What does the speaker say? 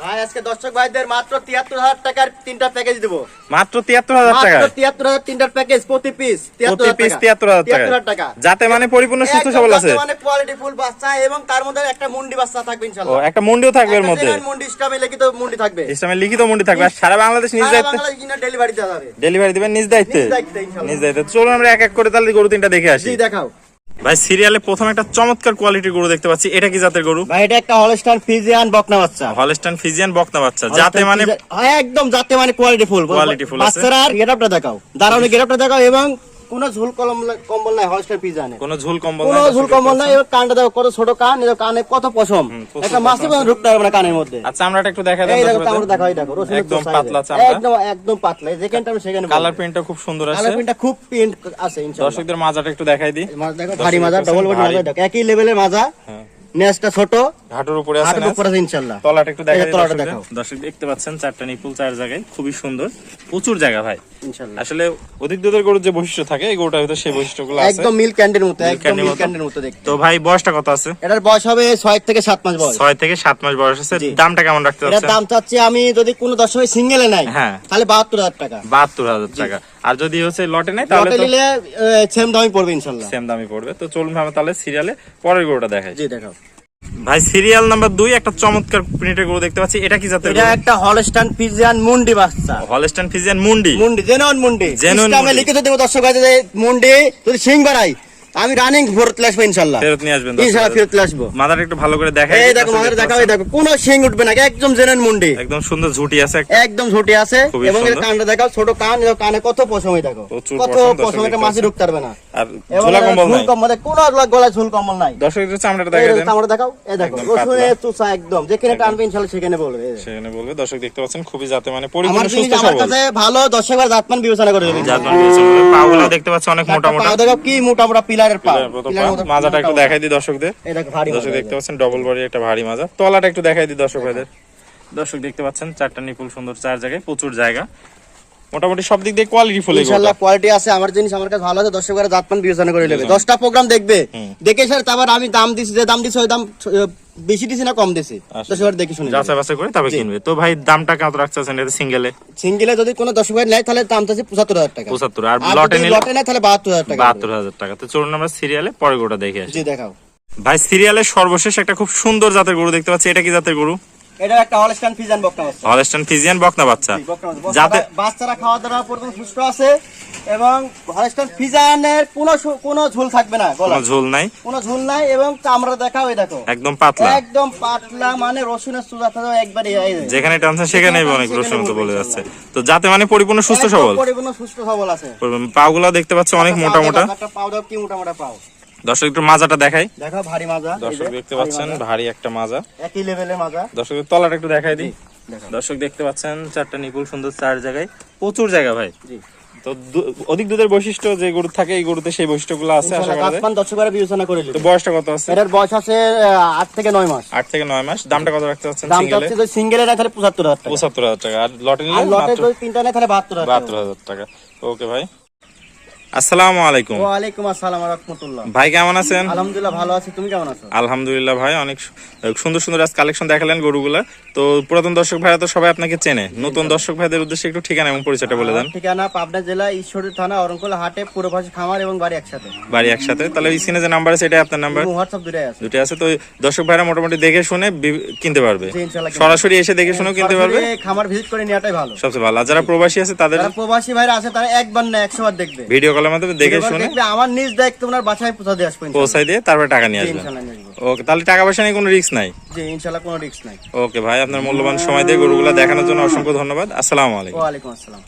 ভাই আজকে দর্শক ভাইদের মাত্র তিয়াত্তর হাজার টাকার তিনটা প্যাকেজ দেবো। মাত্র তিয়াত্তর হাজার টাকা তিয়াত্তর হাজার তিনটার প্যাকেজ প্রতি পিস প্রতি পিস তিয়াত্তর হাজার টাকা টাকা। যাতে মানে পরিপূর্ণ সুস্থ সবল আছে। মানে কোয়ালিটি ফুল বাচ্চা এবং তার মধ্যে একটা মুন্ডি বাচ্চা থাকবে ও একটা মুন্ডিও থাকবে এর মধ্যে? মুন্ডি ইসলামে লিখিত মুন্ডি থাকবে। লিখিত মুন্ডি থাকবে। আর সারা বাংলাদেশ নিজ দায়িত্বে বাংলাদেশ কিনা ডেলিভারি দেওয়া যাবে। ডেলিভারি দিবেন নিজ দায়িত্বে? নিজ দায়িত্বে, নিজ দায়িত্বে। চলুন আমরা এক এক করে তাহলে গরু তিনটা দেখে আসি। জি দেখাও। ভাই সিরিয়ালে প্রথম একটা চমৎকার কোয়ালিটির গরু দেখতে পাচ্ছি। এটা কি জাতের গরু? ভাই এটা একটা হলস্টাইন ফিজিয়ান বকনা বাচ্চা। হলস্টাইন ফিজিয়ান বকনা বাচ্চা। যাতে মানে হ্যাঁ, একদম যাতে মানে কোয়ালিটি ফুল কোয়ালিটি ফুল আছে। আর গেটআপটা দেখাও। দাঁড়ানো গেটআপটা দেখাও এবং কোনো ঝুল কলম কম্বল নাই ফিজিয়ানে কোনো ঝুল কম্বল কোনো ঝুল কম্বল নাই কানটা দেখো কত ছোট কান এর কানে কত পশম। একটা পশম ঢুকতে পারবে না কানের মধ্যে। আচ্ছা আমরা একটু দেখা এই দেখো দেখো একদম পাতলা চামড়া। একদম একদম পাতলা যেখানটা আমি সেখানে কালার প্রিন্টটা খুব সুন্দর আছে। কালার প্রিন্টটা খুব প্রিন্ট আছে ইনশাআল্লাহ। দর্শকদের মাজাটা একটু দেখাই দিই। মাছ দেখো ভারী মাজা ডবল বডি মাজা দেখো একই লেভেলের মাজা। হ্যাঁ। নেসটা ছোট। হাঁটুর উপরে আছে হাতের না? উপর আছে ইনশাআল্লাহ তলাটা একটু তলাটা দেখাও। দর্শক দেখতে পাচ্ছেন চারটা নিপুল চার জায়গায়। খুবই সুন্দর। প্রচুর জায়গা ভাই। ইনশাআল্লাহ আসলে অধিক দুধের গরুর যে বৈশিষ্ট্য থাকে এই গরুটার ভিতরে সেই বৈশিষ্ট্যগুলো আছে। একদম মিল্ক ক্যান্ডির মতো একদম ক্যান্ডির মতো দেখতে। তো ভাই বয়সটা কত আছে? এটার বয়স হবে ছয় থেকে সাত মাস বয়স। ছয় থেকে সাত মাস বয়স আছে। দামটা কেমন রাখতে এটার চাচ্ছেন? দাম চাচ্ছি আমি যদি কোনো দশমী সিঙ্গেলে নাই হ্যাঁ। তাহলে বাহাত্তর হাজার টাকা। বাহাত্তর হাজার টাকা। আর যদি হচ্ছে লটে নেই তাহলে লটে নিলে সেম দামই পড়বে ইনশাল্লাহ। সেম দামই পড়বে। তো চলুন আমরা তাহলে সিরিয়ালে পরের গরুটা দেখাই। জি দেখাও। ভাই সিরিয়াল নাম্বার দুই একটা চমৎকার প্রিন্টের গরু দেখতে পাচ্ছি। এটা কি জাতের এটা একটা হলস্টান ফিজিয়ান মুন্ডি বাচ্চা। হলস্টান ফিজিয়ান মুন্ডি মুন্ডি জেনুইন মুন্ডি Genuine লিখে দেবো দর্শক আছে মুন্ডি যদি সিং বাড়াই আমি রানিং ফেরত আসব ইনশাল্লাহ ফেরত নিয়ে আসবেন ইনশাল্লাহ ফেরত আসব। মাথাটা একটু ভালো করে দেখাই এই দেখো মাথাটা এই দেখো কোনো সিং উঠবে না একদম জেনুইন মুন্ডি। একদম সুন্দর ঝুটি আছে একদম ঝুটি আছে এবং এর। কানটা দেখাও ছোট কান এবং কানে কত পশমই দেখো। কত পশম, পশম দেখতে মাছি ঢুকতে পারবে না। আর ঝোলা কম্বল নাই। কম্বল কোনো গলায় ঝুল কম্বল নাই। দর্শক একটু চামড়াটা দেখাই দেন। চামড়া দেখাও এই দেখো পাতলা। চুষা একদম যেখানে টানবে ইনশাল্লাহ সেখানে বলবে দেখো। সেখানে বলবে দর্শক দেখতে পাচ্ছেন খুবই যাতে মানে পরিপূর্ণ সুস্থ আমার কাছে ভালো দর্শক বার জাতমান বিবেচনা করে দেবে যার মানে বিবেচনা। পাগুলো দেখতে পাচ্ছি অনেক মোটা মোটা দেখো কি মোটা মোটা পিলারের পা পিলারের পা। মাজাটা একটু দেখাই দিই দর্শকদের। দর্শক দেখতে পাচ্ছেন ডবল বডি একটা ভারী মাজা। তলাটা একটু দেখাই দিই দর্শক ভাইদের। দর্শক দেখতে পাচ্ছেন চারটা নিপুল সুন্দর চার জায়গায় প্রচুর জায়গা। মোটামুটি সব দিক দিয়ে কোয়ালিটি ফুল ইনশাল্লাহ কোয়ালিটি আছে আমার জিনিস আমার কাছে ভালো আছে জাতমান বিবেচনা করে নেবে। দশটা প্রোগ্রাম দেখবে। দেখে স্যার তারপর আমি দাম দিছি যে দাম দিছি ওই দাম বেশি দিছি না কম দিছি। আচ্ছা। দেখে শুনে যাচাই বাছাই করে তবে কিনবে। তো ভাই দামটা কত এটা সিঙ্গেলে সিঙ্গেলে যদি কোনো দর্শক ভাই নেয় তাহলে দাম পঁচাত্তর হাজার টাকা। পঁচাত্তর। আর আর লটে নিলে? লটে নেয় তাহলে বাহাত্তর হাজার টাকা। বাহাত্তর হাজার টাকা। তো চলুন আমরা সিরিয়ালে পরে গরুটা দেখে আসি। জি দেখাও। ভাই সিরিয়ালের সর্বশেষ একটা খুব সুন্দর জাতের গরু দেখতে পাচ্ছি। এটা কি জাতের গরু? এটা একটা হলস্টাইন ফিজান বকনা বাচ্চা। ফিজিয়ান বকনা বাচ্চা। যাতে বাচ্চারা- খাওয়া দাওয়া পর্যন্ত সুস্থ আছে এবং হলস্টাইন ফিজানের কোনো কোনো ঝুল থাকবে না কোনো ঝোল নাই। কোনো ঝুল নাই এবং চামড়া দেখাও এই দেখো। একদম পাতলা। একদম পাতলা মানে রসুনের সুজা থাকা একবারে এই যেখানে টানছে সেখানে অনেক রসুন তো বলে যাচ্ছে। তো যাতে মানে পরিপূর্ণ সুস্থ সবল। পরিপূর্ণ সুস্থ সবল আছে। পাগুলো দেখতে পাচ্ছি অনেক মোটা মোটা। একটা পাও দাও কি মোটা মোটা পাও? দর্শক একটু মাজাটা দেখাই। দেখো ভারী মাজা দর্শক দেখতে পাচ্ছেন। ভারী একটা মাজা। একই লেভেলের মাজা। দর্শকের তলাটা একটু দেখাই দিই। দর্শক দেখতে পাচ্ছেন চারটা নিপুল সুন্দর চার জায়গায়। প্রচুর জায়গা ভাই। তো অধিক দুধের বৈশিষ্ট্য যে গরু থাকে এই গরুতে সেই বৈশিষ্ট্যগুলো আছে আশা করা যায়। দর্শকরা বিবেচনা করে তো বয়সটা কত আছে? এটার বয়স আছে আহ, আট থেকে নয় মাস। আট থেকে নয় মাস। দামটা কত রাখতে চাচ্ছেন সিঙ্গেলে? চাচ্ছে যদি সিঙ্গেলে নেয় তাহলে পঁচাত্তর হাজার টাকা। পঁচাত্তর হাজার টাকা। আর লটে নিলে লটে মাত্র তিনটা নেয় তাহলে বাহাত্তর হাজার বাহাত্তর হাজার টাকা। ওকে ভাই। আসসালামু আলাইকুম। আসসালাম রহমতুল্লাহ। ভাই কেমন আছেন? আলহামদুলিল্লাহ ভালো আছি তুমি কেমন আছো? আলহামদুলিল্লাহ ভাই অনেক সুন্দর সুন্দর আজ কালেকশন দেখালেন গরুগুলা। তো পুরাতন দর্শক ভাইরা তো সবাই আপনাকে চেনে। নতুন দর্শক ভাইদের উদ্দেশ্যে একটু ঠিকানা এবং পরিচয়টা বলে দেন। ঠিকানা পাবনা জেলা ঈশ্বরী থানা হাটে খামার এবং বাড়ি একসাথে। বাড়ি একসাথে। তাহলে স্ক্রিনে যে নাম্বার আছে এটাই আপনার নাম্বার হোয়াটসঅ্যাপ দুটাই আছে। দুটি আছে। তো দর্শক ভাইরা মোটামুটি দেখে শুনে কিনতে পারবে। সরাসরি এসে দেখে শুনেও কিনতে পারবে। খামার ভিজিট করে নেওয়াটাই ভালো। সবচেয়ে ভালো। যারা প্রবাসী আছে তাদের প্রবাসী ভাইরা আছে তারা একবার না একশো বার দেখবে। ভিডিও কলের মাধ্যমে দেখে শুনে আমার নিজ দায়িত্ব ওনার বাসায় পৌঁছা দিয়ে আসব ইনশাআল্লাহ। পৌঁছাই দিয়ে তারপরে টাকা নিয়ে আসবেন। আসব। ওকে তাহলে টাকা পয়সা নিয়ে কোনো রিস্ক নাই? জি ইনশাআল্লাহ কোনো রিস্ক নাই। ওকে ভাই আপনার মূল্যবান সময় দিয়ে গরুগুলা দেখানোর জন্য অসংখ্য ধন্যবাদ। আসসালামু আলাইকুম। ওয়া আলাইকুম আসসালাম।